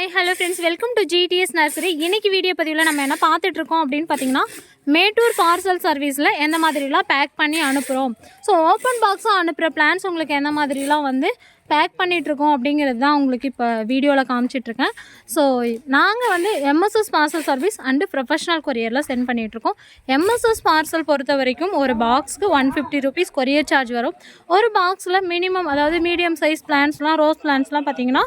Hi hello friends welcome to GTS nursery இன்னைக்கு video பதிவில் நம்ம என்ன பார்த்துட்ருக்கோம் அப்படின்னு பார்த்தீங்கன்னா மேட்டூர் பார்சல் சர்வீஸில் எந்த மாதிரிலாம் பேக் பண்ணி அனுப்புகிறோம் ஸோ ஓப்பன் பாக்ஸாக அனுப்புகிற பிளான்ஸ் உங்களுக்கு எந்த மாதிரிலாம் வந்து பேக் பண்ணிகிட்ருக்கோம் அப்படிங்கிறது தான் உங்களுக்கு இப்போ வீடியோவில் காமிச்சிட்ருக்கேன் ஸோ நாங்கள் வந்து MSS parcel service and professional கொரியரில் send பண்ணிகிட்ருக்கோம் எம்எஸ்எஸ் பார்சல் பொறுத்த வரைக்கும் ஒரு பாக்ஸ்க்கு one fifty rupees courier charge வரும். ஒரு பாக்ஸில் மினிமம் அதாவது மீடியம் சைஸ் பிளான்ஸ்லாம் ரோஸ் பிளான்ஸ்லாம் பார்த்தீங்கன்னா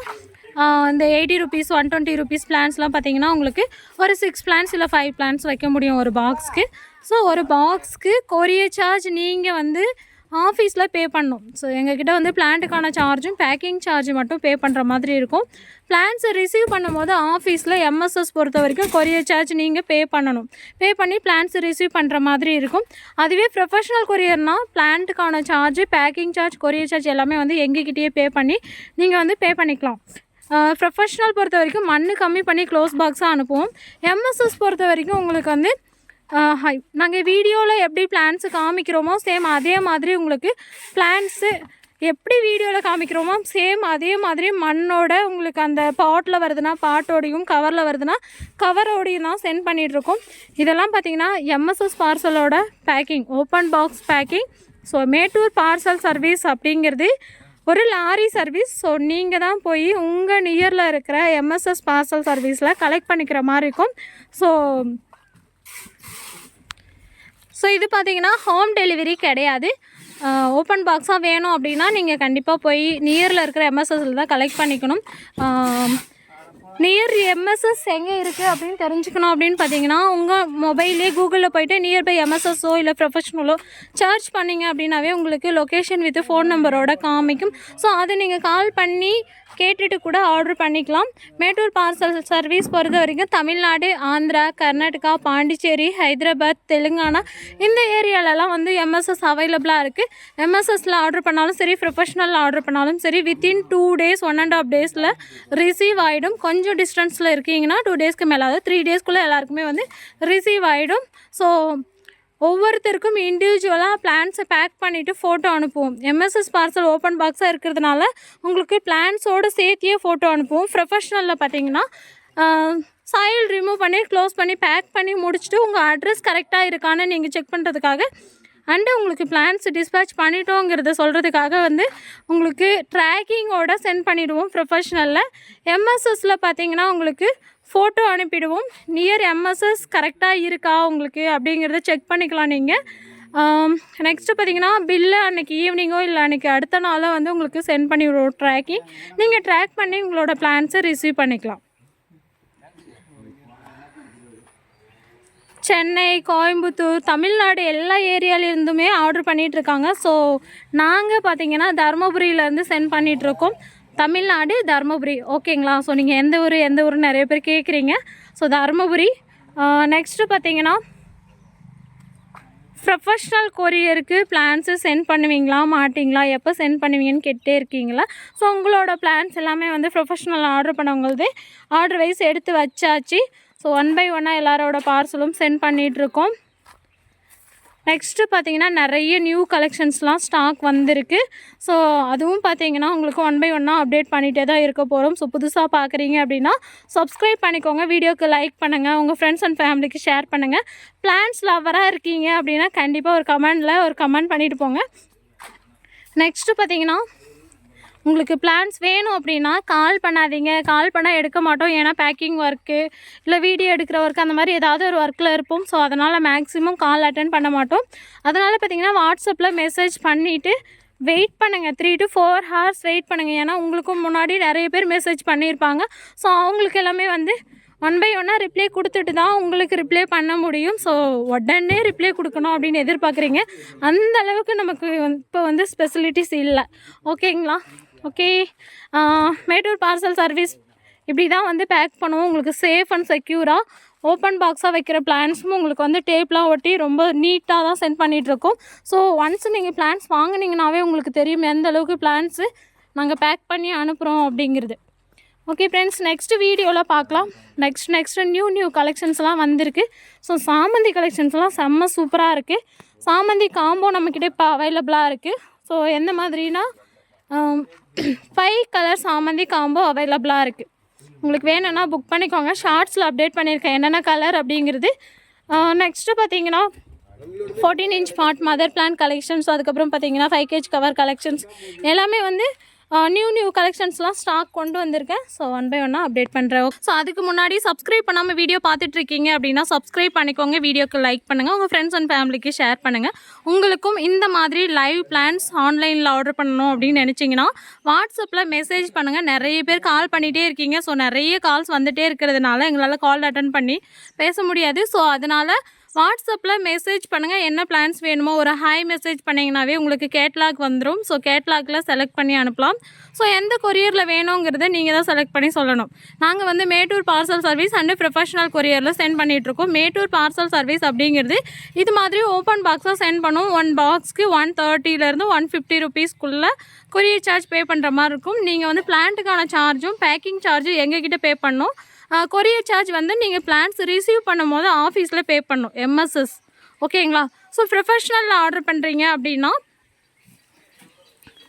இந்த eighty rupees one twenty rupees பிளான்ஸ்லாம் பார்த்தீங்கன்னா உங்களுக்கு ஒரு சிக்ஸ் பிளான்ஸ் இல்லை ஃபைவ் பிளான்ஸ் வைக்க முடியும் ஒரு பாக்ஸ்க்கு ஸோ ஒரு பாக்ஸ்க்கு கொரியர் சார்ஜ் நீங்கள் வந்து ஆஃபீஸில் பே பண்ணணும். ஸோ எங்ககிட்ட வந்து பிளான்ட்டுக்கான சார்ஜும் பேக்கிங் சார்ஜ் மட்டும் பே பண்ணுற மாதிரி இருக்கும். பிளான்ஸை ரிசீவ் பண்ணும்போது ஆஃபீஸில் எம்எஸ்எஸ் பொறுத்த வரைக்கும் கொரியர் சார்ஜ் நீங்கள் பே பண்ணணும். பே பண்ணி பிளான்ஸை ரிசீவ் பண்ணுற மாதிரி இருக்கும். அதுவே ப்ரொஃபஷனல் கொரியர்னால் பிளான்ட்டுக்கான charge packing charge courier charge எல்லாமே வந்து எங்ககிட்டயே பே பண்ணி நீங்கள் வந்து பே பண்ணிக்கலாம். ப்ரொஃபஷ்னல் பொறுத்த வரைக்கும் மண் கம்மி பண்ணி க்ளோஸ் பாக்ஸாக அனுப்புவோம். எம்எஸ்எஸ் பொறுத்த வரைக்கும் உங்களுக்கு வந்து ஹை நாங்கள் வீடியோவில் எப்படி பிளான்ஸு காமிக்கிறோமோ சேம் அதே மாதிரி உங்களுக்கு பிளான்ஸு எப்படி வீடியோவில் காமிக்கிறோமோ சேம் அதே மாதிரி மண்ணோட உங்களுக்கு அந்த பாட்டில் வருதுன்னா பாட்டோடையும் கவரில் வருதுன்னா கவரோடையும் தான் சென்ட் பண்ணிகிட்ருக்கோம் இதெல்லாம் பார்த்திங்கன்னா MSS பார்சலோட packing open box packing so Mettur parcel service அப்படிங்கிறது ஒரு லாரி சர்வீஸ். ஸோ நீங்கள் தான் போய் உங்கள் நியரில் இருக்கிற எம்எஸ்எஸ் பார்சல் சர்வீஸில் கலெக்ட் பண்ணிக்கிற மாதிரி இருக்கும். ஸோ ஸோ இது பார்த்தீங்கன்னா ஹோம் டெலிவரி கிடையாது. ஓப்பன் பாக்ஸாக வேணும் அப்படின்னா நீங்கள் கண்டிப்பாக போய் நியரில் இருக்கிற எம்எஸ்எஸ்ல தான் கலெக்ட் பண்ணிக்கணும். நியர் எம்எஸ்எஸ் எங்கே இருக்குது அப்படின்னு தெரிஞ்சுக்கணும் அப்படின்னு பார்த்தீங்கன்னா உங்கள் மொபைல்லே கூகுளில் போயிட்டு நியர்பை எம்எஸ்எஸ்ஸோ இல்லை ப்ரொஃபஷனலோ சர்ச் பண்ணிங்க அப்படின்னாவே உங்களுக்கு லொக்கேஷன் வித் ஃபோன் நம்பரோட காமிக்கும். ஸோ அதை நீங்கள் கால் பண்ணி கேட்டுட்டு கூட ஆர்டர் பண்ணிக்கலாம். மேட்டூர் பார்சல் சர்வீஸ் பொறுத்த வரைக்கும் தமிழ்நாடு ஆந்திரா கர்நாடகா பாண்டிச்சேரி ஹைதராபாத் தெலுங்கானா இந்த ஏரியாலலாம் வந்து எம்எஸ்எஸ் அவைலபிளாக இருக்குது எம்எஸ்எஸில் ஆர்டர் பண்ணாலும் சரி ப்ரொஃபஷனல் ஆர்டர் பண்ணாலும் சரி within two days one and half டேஸில் ரிசீவ் ஆகிடும் கொஞ்சம் டிஸ்டன்ஸில் இருக்கீங்கன்னா டூ டேஸ்க்கு மேலே அதாவது த்ரீ டேஸ்க்குள்ளே எல்லாருக்குமே வந்து ரிசீவ் ஆகிடும் ஸோ ஒவ்வொருத்தருக்கும் இண்டிவிஜுவலாக பிளான்ஸை பேக் பண்ணிவிட்டு ஃபோட்டோ அனுப்புவோம். எம்எஸ்எஸ் பார்சல் ஓப்பன் பாக்ஸாக இருக்கிறதுனால உங்களுக்கு பிளான்ஸோடு சேர்த்தியே ஃபோட்டோ அனுப்புவோம். ப்ரொஃபஷ்னலில் பார்த்தீங்கன்னா சாயில் ரிமூவ் பண்ணி க்ளோஸ் பண்ணி பேக் பண்ணி முடிச்சுட்டு உங்கள் அட்ரஸ் கரெக்டாக இருக்கான்னு நீங்கள் செக் பண்ணுறதுக்காக அண்டு உங்களுக்கு பிளான்ஸ் டிஸ்பேச் பண்ணிட்டோங்கிறத சொல்கிறதுக்காக வந்து உங்களுக்கு ட்ராக்கிங்கோட சென்ட் பண்ணிவிடுவோம் ப்ரொஃபஷ்னலில் எம்எஸ்எஸில் பார்த்தீங்கன்னா உங்களுக்கு ஃபோட்டோ அனுப்பிடுவோம். நியர் எம்எஸ்எஸ் கரெக்டாக இருக்கா உங்களுக்கு அப்படிங்கிறத செக் பண்ணிக்கலாம் நீங்கள் நெக்ஸ்ட்டு பார்த்தீங்கன்னா பில்லு அன்றைக்கி ஈவினிங்கோ இல்லை அன்றைக்கி அடுத்த நாளோ வந்து உங்களுக்கு சென்ட் பண்ணி விடுவோம் ட்ராக்கிங் நீங்கள் ட்ராக் பண்ணி உங்களோட பிளான்ஸை ரிசீவ் பண்ணிக்கலாம். சென்னை கோயம்புத்தூர் தமிழ்நாடு எல்லா ஏரியாவிலேருந்துமே ஆர்டர் பண்ணிகிட்ருக்காங்க ஸோ நாங்கள் பார்த்தீங்கன்னா தருமபுரியிலேருந்து சென்ட் பண்ணிகிட்ருக்கோம் தமிழ்நாடு தருமபுரி. ஓகேங்களா ஸோ நீங்கள் எந்த ஊர் எந்த ஊர் நிறைய பேர் கேட்குறீங்க ஸோ தருமபுரி. நெக்ஸ்ட்டு பார்த்தீங்கன்னா ப்ரொஃபஷ்னல் கொரியருக்கு பிளான்ஸு சென்ட் பண்ணுவீங்களா? மாட்டிங்களா? எப்போ சென்ட் பண்ணுவீங்கன்னு கேட்டே இருக்கீங்களா? ஸோ உங்களோட பிளான்ஸ் எல்லாமே வந்து ப்ரொஃபஷ்னல் ஆர்டர் பண்ணவங்களது ஆர்டர் வைஸ் எடுத்து வச்சாச்சு. ஸோ ஒன் பை ஒன்னாக எல்லாரோட பார்சலும் சென்ட் பண்ணிகிட்ருக்கோம் நெக்ஸ்ட்டு பார்த்தீங்கன்னா நிறைய நியூ கலெக்ஷன்ஸ்லாம் ஸ்டாக் வந்திருக்கு. ஸோ அதுவும் பார்த்தீங்கன்னா உங்களுக்கு ஒன் பை ஒன்னாக அப்டேட் பண்ணிகிட்டே தான் இருக்க போகிறோம் ஸோ புதுசாக பார்க்குறீங்க அப்படின்னா சப்ஸ்கிரைப் பண்ணிக்கோங்க. வீடியோக்கு லைக் பண்ணுங்கள் உங்கள் ஃப்ரெண்ட்ஸ் அண்ட் ஃபேமிலிக்கு ஷேர் பண்ணுங்கள் பிளான்ஸ் லவராக இருக்கீங்க அப்படின்னா கண்டிப்பாக ஒரு கமெண்டில் ஒரு கமெண்ட் பண்ணிட்டு போங்க. நெக்ஸ்ட்டு பார்த்தீங்கன்னா உங்களுக்கு பிளான்ஸ் வேணும் அப்படின்னா கால் பண்ணாதீங்க. கால் பண்ணால் எடுக்க மாட்டோம். ஏன்னா பேக்கிங் ஒர்க்கு இல்லை வீடியோ எடுக்கிற ஒர்க் அந்த மாதிரி ஏதாவது ஒரு ஒர்க்கில் இருப்போம். ஸோ அதனால் மேக்ஸிமம் கால் அட்டன் பண்ண மாட்டோம். அதனால் பார்த்தீங்கன்னா வாட்ஸ்அப்பில் மெசேஜ் பண்ணிவிட்டு வெயிட் பண்ணுங்கள் three to four hours wait பண்ணுங்கள் ஏன்னா உங்களுக்கும் முன்னாடி நிறைய பேர் மெசேஜ் பண்ணியிருப்பாங்க ஸோ அவங்களுக்கு எல்லாமே வந்து ஒன் பை ஒன்னாக ரிப்ளை கொடுத்துட்டு தான் உங்களுக்கு ரிப்ளை பண்ண முடியும். ஸோ உடனே ரிப்ளை கொடுக்கணும் அப்படின்னு எதிர்பார்க்குறீங்க. அந்த அளவுக்கு நமக்கு இப்போ வந்து ஸ்பெசிலிட்டிஸ் இல்லை. ஓகேங்களா ஓகே மேட்டூர் பார்சல் சர்வீஸ் இப்படி தான் வந்து பேக் பண்ணுவோம். உங்களுக்கு சேஃப் அண்ட் செக்யூராக ஓப்பன் பாக்ஸாக வைக்கிற பிளான்ஸும் உங்களுக்கு வந்து டேப்லாம் ஒட்டி ரொம்ப நீட்டாக தான் சென்ட் பண்ணிகிட்ருக்கோம் ஸோ ஒன்ஸ் நீங்கள் பிளான்ஸ் வாங்கினீங்கனாவே உங்களுக்கு தெரியும் எந்த அளவுக்கு பிளான்ஸு நாங்கள் பேக் பண்ணி அனுப்புகிறோம் அப்படிங்கிறது. ஓகே ஃப்ரெண்ட்ஸ் நெக்ஸ்ட் வீடியோவில் பார்க்கலாம். நெக்ஸ்ட் நெக்ஸ்ட்டு நியூ நியூ கலெக்ஷன்ஸ்லாம் வந்திருக்கு. ஸோ சாமந்தி கலெக்ஷன்ஸ்லாம் செம்ம சூப்பராக இருக்குது சாமந்தி காம்போ நம்மக்கிட்ட இப்போ அவைலபிளாக இருக்குது ஸோ எந்த மாதிரினா ஃபைவ் கலர் சாமந்தி காம்போ அவைலபிளாக இருக்குது உங்களுக்கு வேணும்னா புக் பண்ணிக்கோங்க. ஷார்ட்ஸில் அப்டேட் பண்ணியிருக்கேன் என்னென்ன கலர் அப்படிங்கிறது. நெக்ஸ்ட்டு பார்த்தீங்கன்னா fourteen inch pot mother plant collections அதுக்கப்புறம் பார்த்தீங்கன்னா ஃபைவ் கேஜ் கவர் கலெக்ஷன்ஸ் எல்லாமே வந்து நியூ நியூ கலெக்ஷன்ஸ்லாம் ஸ்டாக் கொண்டு வந்திருக்கேன். ஸோ ஒன் பை ஒன்னாக அப்டேட் பண்ணுறேன் ஸோ அதுக்கு முன்னாடி சப்ஸ்கிரைப் பண்ணாமல் வீடியோ பார்த்துட்டு இருக்கீங்க அப்படின்னா சப்ஸ்கிரைப் பண்ணிக்கோங்க. வீடியோக்கு லைக் பண்ணுங்கள் உங்கள் ஃப்ரெண்ட்ஸ் அண்ட் ஃபேமிலிக்கு ஷேர் பண்ணுங்கள் உங்களுக்கும் இந்த மாதிரி லைவ் பிளான்ஸ் ஆன்லைனில் ஆர்டர் பண்ணணும் அப்படின்னு நினச்சிங்கன்னா வாட்ஸ்அப்பில் மெசேஜ் பண்ணுங்கள் நிறைய பேர் கால் பண்ணிகிட்டே இருக்கீங்க. ஸோ நிறைய கால்ஸ் வந்துகிட்டே இருக்கிறதுனால எங்களால் கால் அட்டன் பண்ணி பேச முடியாது. ஸோ அதனால் வாட்ஸ்அப்பில் மெசேஜ் பண்ணுங்கள் என்ன பிளான்ஸ் வேணுமோ. ஒரு ஹாய் மெசேஜ் பண்ணிங்கனாவே உங்களுக்கு கேட்லாக் வந்துடும் ஸோ கேட்லாகில் செலக்ட் பண்ணி அனுப்பலாம். ஸோ எந்த கொரியரில் வேணுங்கிறத நீங்கள் தான் செலக்ட் பண்ணி சொல்லணும். நாங்கள் வந்து Mettur parcel service and professional கொரியரில் send பண்ணிகிட்ருக்கோம் மேட்டூர் பார்சல் சர்வீஸ் அப்படிங்கிறது இது மாதிரி ஓப்பன் பாக்ஸாக சென்ட் பண்ணுவோம் ஒன் பாக்ஸ்க்கு ஒன் தேர்ட்டிலேருந்து ஒன் ஃபிஃப்டி ருபீஸ்க்குள்ளே கொரியர் சார்ஜ் பே பண்ணுற மாதிரி இருக்கும். நீங்கள் வந்து பிளான்ட்டுக்கான சார்ஜும் பேக்கிங் சார்ஜும் எங்ககிட்ட பே பண்ணணும். கொரியர் சார்ஜ் வந்து நீங்கள் பிளான்ஸ் ரிசீவ் பண்ணும்போது ஆஃபீஸில் பே பண்ணும் எம்எஸ்எஸ் ஓகேங்களா ஸோ ப்ரொஃபஷ்னலில் ஆர்டர் பண்ணுறீங்க அப்படின்னா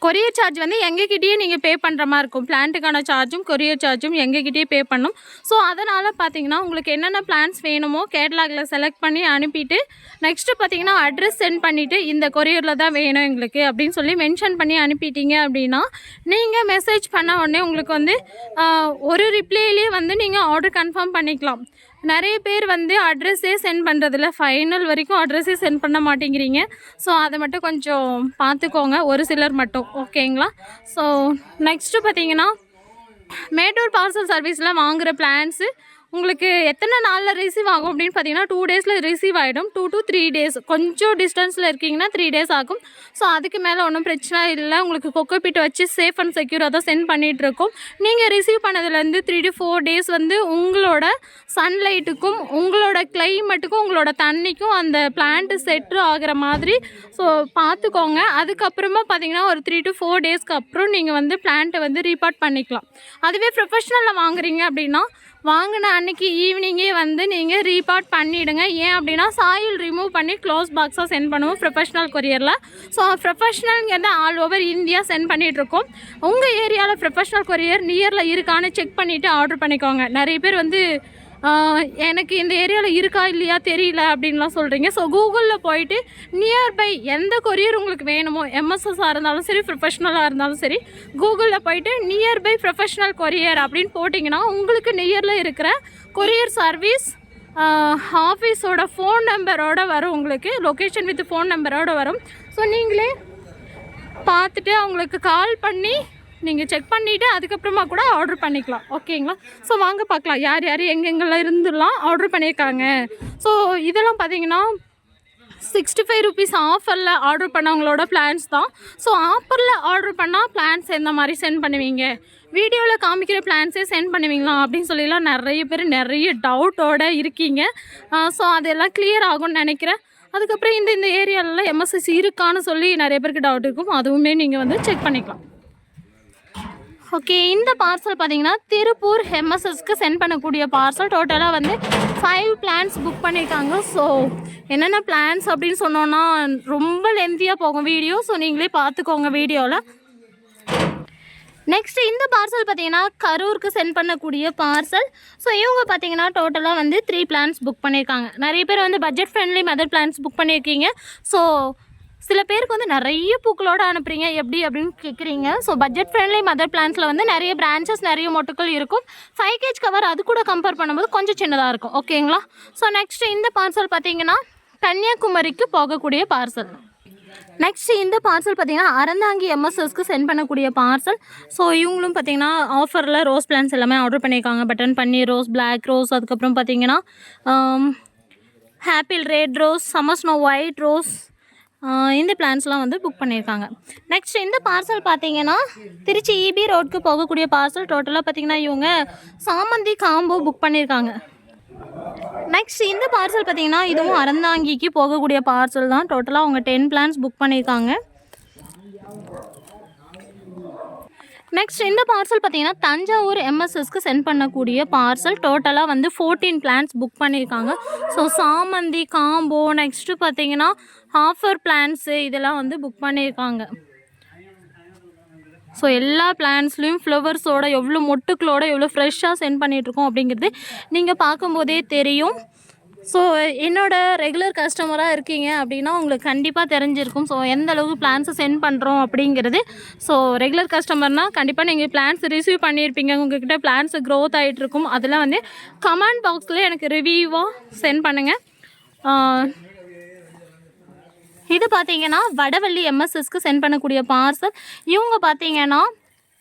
கொரியர் சார்ஜ் வந்து எங்ககிட்டயே நீங்கள் பே பண்ணுற மாதிரி இருக்கும். பிளான்ட்டுக்கான சார்ஜும் கொரியர் சார்ஜும் எங்ககிட்டயே பே பண்ணும். ஸோ அதனால் பார்த்தீங்கன்னா உங்களுக்கு என்னென்ன பிளான்ஸ் வேணுமோ கேட்லாகில் செலக்ட் பண்ணி அனுப்பிட்டு நெக்ஸ்ட்டு பார்த்தீங்கன்னா அட்ரஸ் சென்ட் பண்ணிவிட்டு இந்த கொரியரில் தான் வேணும் எங்களுக்கு அப்படின்னு சொல்லி மென்ஷன் பண்ணி அனுப்பிட்டீங்க அப்படின்னா நீங்கள் மெசேஜ் பண்ண உடனே உங்களுக்கு வந்து ஒரு ரிப்ளைலேயே வந்து நீங்கள் ஆர்டர் கன்ஃபார்ம் பண்ணிக்கலாம். நிறைய பேர் வந்து அட்ரஸே சென்ட் பண்ணுறதில்ல ஃபைனல் வரைக்கும் அட்ரஸே சென்ட் பண்ண மாட்டேங்கிறீங்க. ஸோ அதை மட்டும் கொஞ்சம் பார்த்துக்கோங்க. ஒரு சிலர் மட்டும். ஓகேங்களா ஸோ நெக்ஸ்ட்டு பார்த்தீங்கன்னா மேட்டூர் பார்சல் சர்வீஸில் வாங்குகிற பிளான்ஸு உங்களுக்கு எத்தனை நாளில் ரிசீவ் ஆகும் அப்படின்னு பார்த்தீங்கன்னா டூ டேஸில் ரிசீவ் ஆகிடும் டூ டு த்ரீ டேஸ் கொஞ்சம் டிஸ்டன்ஸில் இருக்கீங்கன்னா த்ரீ டேஸ் ஆகும். ஸோ அதுக்கு மேலே ஒன்றும் பிரச்சனை இல்லை. உங்களுக்கு கொக்கோபிட் வச்சு சேஃப் அண்ட் செக்யூராக தான் சென்ட் பண்ணிகிட்ருக்கோம் நீங்கள் ரிசீவ் பண்ணதுலேருந்து த்ரீ டு ஃபோர் டேஸ் வந்து உங்களோட சன்லைட்டுக்கும் உங்களோட கிளைமேட்டுக்கும் உங்களோட தண்ணிக்கும் அந்த பிளான்ட்டு செட்டு ஆகிற மாதிரி. ஸோ பார்த்துக்கோங்க. அதுக்கப்புறமா பார்த்தீங்கன்னா ஒரு த்ரீ டு ஃபோர் டேஸ்க்கு அப்புறம் நீங்கள் வந்து பிளான்ட்டை வந்து ரீபார்ட் பண்ணிக்கலாம். அதுவே ப்ரொஃபஷ்னலில் வாங்குறீங்க அப்படின்னா வாங்கின அன்னைக்கு ஈவினிங்கே வந்து நீங்கள் ரீபார்ட் பண்ணிவிடுங்க ஏன் அப்படின்னா சாயில் ரிமூவ் பண்ணி க்ளோஸ் பாக்ஸாக சென்ட் பண்ணுவோம் ப்ரொஃபஷ்னல் கொரியரில் ஸோ ப்ரொஃபஷ்னல்ங்கிறத ஆல் ஓவர் இந்தியா சென்ட் பண்ணிகிட்ருக்கோம் உங்கள் ஏரியாவில் ப்ரொஃபஷ்னல் கொரியர் நியரில் இருக்கான்னு செக் பண்ணிவிட்டு ஆர்டர் பண்ணிக்கோங்க. நிறைய பேர் வந்து எனக்கு இந்த ஏரியாவில் இருக்கா இல்லையா தெரியல அப்படின்லாம் சொல்கிறீங்க ஸோ கூகுளில் போயிட்டு நியர்பை எந்த கொரியர் உங்களுக்கு வேணுமோ எம்எஸ்எஸ்ஸாக இருந்தாலும் சரி ப்ரொஃபஷ்னலாக இருந்தாலும் சரி கூகுளில் போயிட்டு நியர்பை ப்ரொஃபஷ்னல் கொரியர் அப்படின்னு போட்டிங்கன்னா உங்களுக்கு நியரில் இருக்கிற கொரியர் சர்வீஸ் ஆஃபீஸோட ஃபோன் நம்பரோடு வரும் உங்களுக்கு. லொக்கேஷன் வித் ஃபோன் நம்பரோடு வரும். ஸோ நீங்களே பார்த்துட்டு அவங்களுக்கு கால் பண்ணி நீங்கள் செக் பண்ணிவிட்டு அதுக்கப்புறமா கூட ஆர்டர் பண்ணிக்கலாம். ஓகேங்களா ஸோ வாங்க பார்க்கலாம். யார் யார் எங்கெங்கெல்லாம் இருந்துலாம் ஆர்டர் பண்ணியிருக்காங்க. ஸோ இதெல்லாம் பார்த்தீங்கன்னா சிக்ஸ்டி ஃபைவ் ருபீஸ் ஆஃபரில் ஆர்டர் பண்ணவங்களோட பிளான்ஸ் தான். ஸோ ஆஃபரில் ஆர்டர் பண்ணால் பிளான்ஸ் எந்த மாதிரி சென்ட் பண்ணுவீங்க? வீடியோவில் காமிக்கிற பிளான்ஸே சென்ட் பண்ணுவீங்களா? அப்படின்னு சொல்லிலாம் நிறைய பேர் நிறைய டவுட்டோட இருக்கீங்க. ஸோ அதெல்லாம் கிளியர் ஆகும்னு நினைக்கிறேன். அதுக்கப்புறம் இந்த இந்த ஏரியாலலாம் எம்எஸ்எஸ் இருக்கான்னு சொல்லி நிறைய பேருக்கு டவுட் இருக்கும். அதுவுமே நீங்கள் வந்து செக் பண்ணிக்கலாம். ஓகே இந்த பார்சல் பார்த்தீங்கன்னா திருப்பூர் ஹெம்எஸ்எஸ்க்கு சென்ட் பண்ணக்கூடிய பார்சல் டோட்டலாக வந்து ஃபைவ் பிளான்ஸ் புக் பண்ணியிருக்காங்க ஸோ என்னென்ன பிளான்ஸ் அப்படின்னு சொன்னோன்னா ரொம்ப லென்த்தியாக போகும் வீடியோ ஸோ நீங்களே பார்த்துக்கோங்க வீடியோவில் நெக்ஸ்ட் இந்த பார்சல் பார்த்தீங்கன்னா கரூருக்கு சென்ட் பண்ணக்கூடிய பார்சல் ஸோ இவங்க பார்த்தீங்கன்னா டோட்டலாக வந்து த்ரீ பிளான்ஸ் புக் பண்ணியிருக்காங்க நிறைய பேர் வந்து budget friendly mother plants book பண்ணியிருக்கீங்க ஸோ சில பேருக்கு வந்து நிறைய பூக்களோட அனுப்புறீங்க. எப்படி அப்படின்னு கேட்குறீங்க ஸோ பட்ஜெட் ஃப்ரெண்ட்லி மதர் பிளான்ஸில் வந்து நிறைய பிரான்ச்சஸ் நிறைய மொட்டுக்கள் இருக்கும். ஃபைவ் கேஜ் கவர் அது கூட கம்பேர் பண்ணும்போது கொஞ்சம் சின்னதாக இருக்கும். ஓகேங்களா ஸோ நெக்ஸ்ட் இந்த பார்சல் பார்த்தீங்கன்னா கன்னியாகுமரிக்கு போகக்கூடிய பார்சல் நெக்ஸ்ட் இந்த பார்சல் பார்த்தீங்கன்னா அறந்தாங்கி எம்எஸ்எஸ்க்கு சென்ட் பண்ணக்கூடிய பார்சல் ஸோ இவங்களும் பார்த்தீங்கன்னா ஆஃபரில் ரோஸ் பிளான்ஸ் எல்லாமே ஆர்டர் பண்ணியிருக்காங்க. பட்டன் பன்னீர் ரோஸ் பிளாக் ரோஸ் அதுக்கப்புறம் பார்த்தீங்கன்னா ஹாப்பிள் red rose summer snow white rose இந்த பிளான்ஸ்லாம் வந்து புக் பண்ணியிருக்காங்க. நெக்ஸ்ட் இந்த பார்சல் பார்த்தீங்கன்னா திருச்சி இபி ரோட்க்கு போகக்கூடிய பார்சல் டோட்டலாக பார்த்தீங்கன்னா இவங்க சாமந்தி காம்போ புக் பண்ணியிருக்காங்க. நெக்ஸ்ட் இந்த பார்சல் பார்த்தீங்கன்னா இதுவும் அறந்தாங்கிக்கு போகக்கூடிய பார்சல் தான். டோட்டலாக அவங்க டென் பிளான்ஸ் புக் பண்ணியிருக்காங்க. நெக்ஸ்ட் இந்த பார்சல் பார்த்தீங்கன்னா தஞ்சாவூர் எம்எஸ்எஸ்க்கு சென்ட் பண்ணக்கூடிய பார்சல் டோட்டலாக வந்து ஃபோர்டீன் பிளான்ஸ் புக் பண்ணியிருக்காங்க. ஸோ சாமந்தி காம்போ நெக்ஸ்ட்டு பார்த்தீங்கன்னா ஆஃபர் பிளான்ஸு இதெல்லாம் வந்து புக் பண்ணியிருக்காங்க. ஸோ எல்லா பிளான்ஸ்லேயும் ஃப்ளவர்ஸோட எவ்வளோ மொட்டுக்களோட எவ்வளோ ஃப்ரெஷ்ஷாக சென்ட் பண்ணிகிட்ருக்கோம் அப்படிங்கிறது நீங்கள் பார்க்கும்போதே தெரியும். ஸோ என்னோட ரெகுலர் கஸ்டமராக இருக்கீங்க அப்படின்னா உங்களுக்கு கண்டிப்பாக தெரிஞ்சிருக்கும். ஸோ எந்த அளவுக்கு பிளான்ஸை சென்ட் பண்ணுறோம் அப்படிங்கிறது. ஸோ ரெகுலர் கஸ்டமர்னால் கண்டிப்பாக நீங்கள் பிளான்ஸ் ரிசீவ் பண்ணியிருப்பீங்க உங்ககிட்ட பிளான்ஸ் க்ரோத் ஆகிட்டுருக்கும் அதெல்லாம் வந்து கமெண்ட் பாக்ஸில் எனக்கு ரிவ்யூவாக சென்ட் பண்ணுங்கள் இது பார்த்தீங்கன்னா வடவள்ளி எம்எஸ்எஸ்க்கு சென்ட் பண்ணக்கூடிய பார்சல் இவங்க பார்த்தீங்கன்னா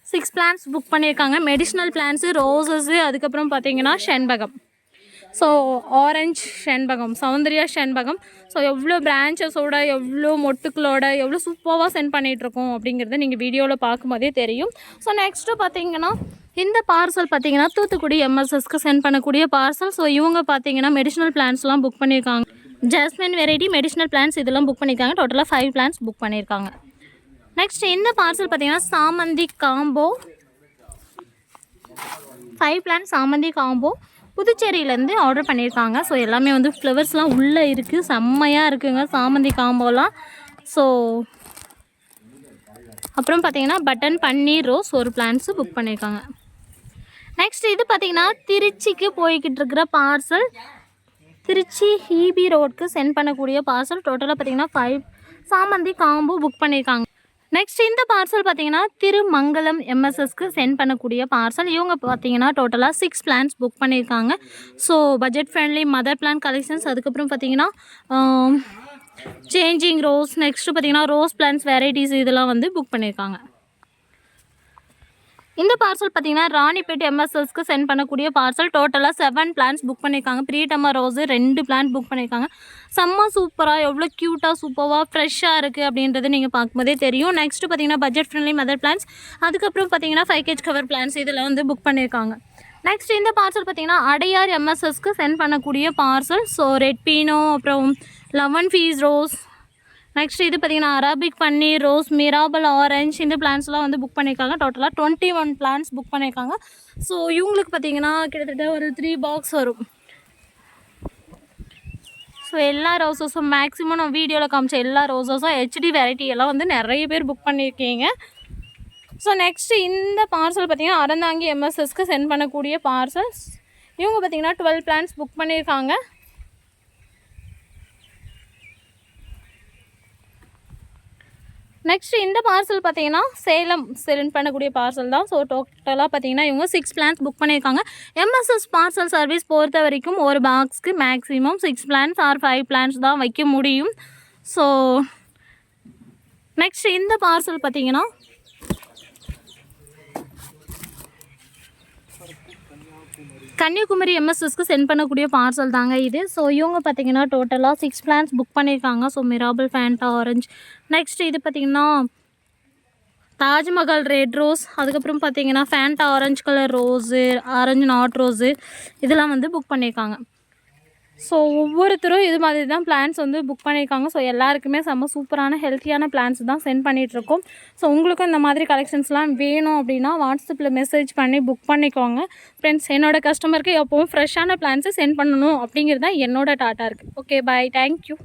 சிக்ஸ் பிளான்ஸ் புக் பண்ணியிருக்காங்க மெடிஷ்னல் பிளான்ஸு ரோசஸ்ஸு அதுக்கப்புறம் பார்த்தீங்கன்னா செண்பகம். ஸோ ஆரஞ்ச் செண்பகம் சௌந்தர்யா செண்பகம் ஸோ எவ்வளோ பிரான்ச்சஸோட எவ்வளோ மொட்டுக்களோட எவ்வளோ சூப்பராக சென்ட் பண்ணிகிட்ருக்கோம் அப்படிங்கிறத நீங்கள் வீடியோவில் பார்க்கும்போதே தெரியும். ஸோ நெக்ஸ்ட்டு பார்த்தீங்கன்னா இந்த பார்சல் பார்த்தீங்கன்னா தூத்துக்குடி எம்எஸ்எஸ்க்கு சென்ட் பண்ணக்கூடிய பார்சல் ஸோ இவங்க பார்த்தீங்கன்னா மெடிஷனல் பிளான்ஸ்லாம் புக் பண்ணியிருக்காங்க. ஜாஸ்மின் வெரைட்டி மெடிஷனல் பிளான்ஸ் இதெல்லாம் புக் பண்ணியிருக்காங்க. டோட்டலாக ஃபைவ் பிளான்ஸ் புக் பண்ணியிருக்காங்க. நெக்ஸ்ட் இந்த பார்சல் பார்த்தீங்கன்னா சாமந்தி காம்போ ஃபைவ் பிளான் சாமந்தி காம்போ புதுச்சேரியிலேருந்து ஆர்டர் பண்ணியிருக்காங்க. ஸோ எல்லாமே வந்து ஃப்ளவர்ஸ்லாம் உள்ளே இருக்குது செம்மையாக இருக்குங்க. சாமந்தி காம்போலாம் ஸோ அப்புறம் பார்த்தீங்கன்னா பட்டன் பன்னீர் ரோஸ் ஒரு பிளான்ஸு புக் பண்ணியிருக்காங்க. நெக்ஸ்ட் இது பார்த்தீங்கன்னா திருச்சிக்கு போய்கிட்டு இருக்கிற பார்சல் திருச்சி ஹீபி ரோட்க்கு சென்ட் பண்ணக்கூடிய பார்சல் டோட்டலாக பார்த்தீங்கன்னா ஃபைவ் சாமந்தி காம்போ புக் பண்ணியிருக்காங்க. நெக்ஸ்ட் இந்த பார்சல் பார்த்தீங்கன்னா திருமங்கலம் எம்எஸ்எஸ்க்கு சென்ட் பண்ணக்கூடிய பார்சல் இவங்க பார்த்தீங்கன்னா டோட்டலாக சிக்ஸ் பிளான்ஸ் புக் பண்ணியிருக்காங்க. So budget friendly mother plant collections அதுக்கப்புறம் பார்த்தீங்கன்னா சேஞ்சிங் ரோஸ் நெக்ஸ்ட்டு பார்த்தீங்கன்னா ரோஸ் பிளான்ஸ் வெரைட்டிஸ் இதெல்லாம் வந்து புக் பண்ணியிருக்காங்க. இந்த பார்சல் பார்த்தீங்கன்னா ராணிப்பேட் எம்எஸ்எஸ்க்கு சென்ட் பண்ணக்கூடிய பார்சல் டோட்டலாக செவன் பிளான்ஸ் புக் பண்ணியிருக்காங்க. பிரியட்டம்மா ரோஸு ரெண்டு பிளான் புக் பண்ணியிருக்காங்க. செம்ம சூப்பராக எவ்வளோ க்யூட்டாக சூப்பராக ஃப்ரெஷ்ஷாக இருக்குது அப்படின்றது நீங்கள் பார்க்கும்போதே தெரியும். நெக்ஸ்ட்டு பார்த்தீங்கன்னா பட்ஜெட் ஃப்ரெண்ட்லி மதர் பிளான்ஸ் அதுக்கப்புறம் பார்த்தீங்கன்னா ஃபைவ் கேஜ் கவர் பிளான்ஸ் இதில் வந்து புக் பண்ணியிருக்காங்க. நெக்ஸ்ட் இந்த பார்சல் பார்த்தீங்கன்னா அடையார் எம்எஸ்எஸ்க்கு சென்ட் பண்ணக்கூடிய பார்சல் ஸோ ரெட் பீனோ அப்புறம் லெமன் ஃபீஸ் ரோஸ் நெக்ஸ்ட் இது பார்த்தீங்கன்னா அரபிக் பன்னீர் ரோஸ் மிராபல் ஆரஞ்ச் இந்த பிளான்ஸ்லாம் வந்து புக் பண்ணியிருக்காங்க. டோட்டலாக டுவெண்ட்டி ஒன் பிளான்ஸ் புக் பண்ணியிருக்காங்க. ஸோ இவங்களுக்கு பார்த்தீங்கன்னா கிட்டத்தட்ட ஒரு த்ரீ பாக்ஸ் வரும். ஸோ எல்லா ரோஸஸும் மேக்ஸிமம் நான் வீடியோவில் காமிச்ச எல்லா ரோஸஸும் ஹெச்டி வெரைட்டி எல்லாம் வந்து நிறைய பேர் புக் பண்ணியிருக்கீங்க. ஸோ நெக்ஸ்ட்டு இந்த பார்சல் பார்த்தீங்கன்னா அறந்தாங்கி எம்எஸ்எஸ்க்கு சென்ட் பண்ணக்கூடிய பார்சல்ஸ் இவங்க பார்த்தீங்கன்னா டுவெல் பிளான்ஸ் புக் பண்ணியிருக்காங்க. நெக்ஸ்ட் இந்த பார்சல் பார்த்தீங்கன்னா சேலம் சென்ட் பண்ணக்கூடிய பார்சல் தான். ஸோ டோட்டலாக பார்த்தீங்கன்னா இவங்க சிக்ஸ் பிளான்ஸ் புக் பண்ணியிருக்காங்க. எம்எஸ்எஸ் பார்சல் சர்வீஸ் பொறுத்த வரைக்கும் ஒரு பாக்ஸ்க்கு maximum six plants or five plants தான் வைக்க முடியும். ஸோ நெக்ஸ்ட் இந்த பார்சல் பார்த்தீங்கன்னா கன்னியாகுமரி எம்எஸ்எஸ்க்கு சென்ட் பண்ணக்கூடிய பார்சல் தாங்க இது. ஸோ இவங்க பார்த்தீங்கன்னா டோட்டலாக சிக்ஸ் பிளான்ஸ் புக் பண்ணியிருக்காங்க ஸோ மிராபிள் ஃபேண்டா ஆரஞ்ச் நெக்ஸ்ட் இது பார்த்தீங்கன்னா தாஜ்மஹால் ரெட் ரோஸ் அதுக்கப்புறம் பார்த்தீங்கன்னா Fanta orange colour rose orange not rose இதெல்லாம் வந்து புக் பண்ணியிருக்காங்க ஸோ ஒவ்வொருத்தரும் இது மாதிரி தான் பிளான்ஸ் வந்து புக் பண்ணியிருக்காங்க. ஸோ எல்லாருக்குமே செம்ம சூப்பரான ஹெல்த்தியான பிளான்ஸ் தான் சென்ட் பண்ணிகிட்ருக்கோம் ஸோ உங்களுக்கும் இந்த மாதிரி கலெக்ஷன்ஸ்லாம் வேணும் அப்படின்னா வாட்ஸ்அப்பில் மெசேஜ் பண்ணி புக் பண்ணிக்கோங்க. ஃப்ரெண்ட்ஸ் என்னோட கஸ்டமருக்கு எப்போவும் ஃப்ரெஷ்ஷான பிளான்ஸை சென்ட் பண்ணணும் அப்படிங்கிறது தான் என்னோடய டாட்டா இருக்குது ஓகே பாய் தேங்க்யூ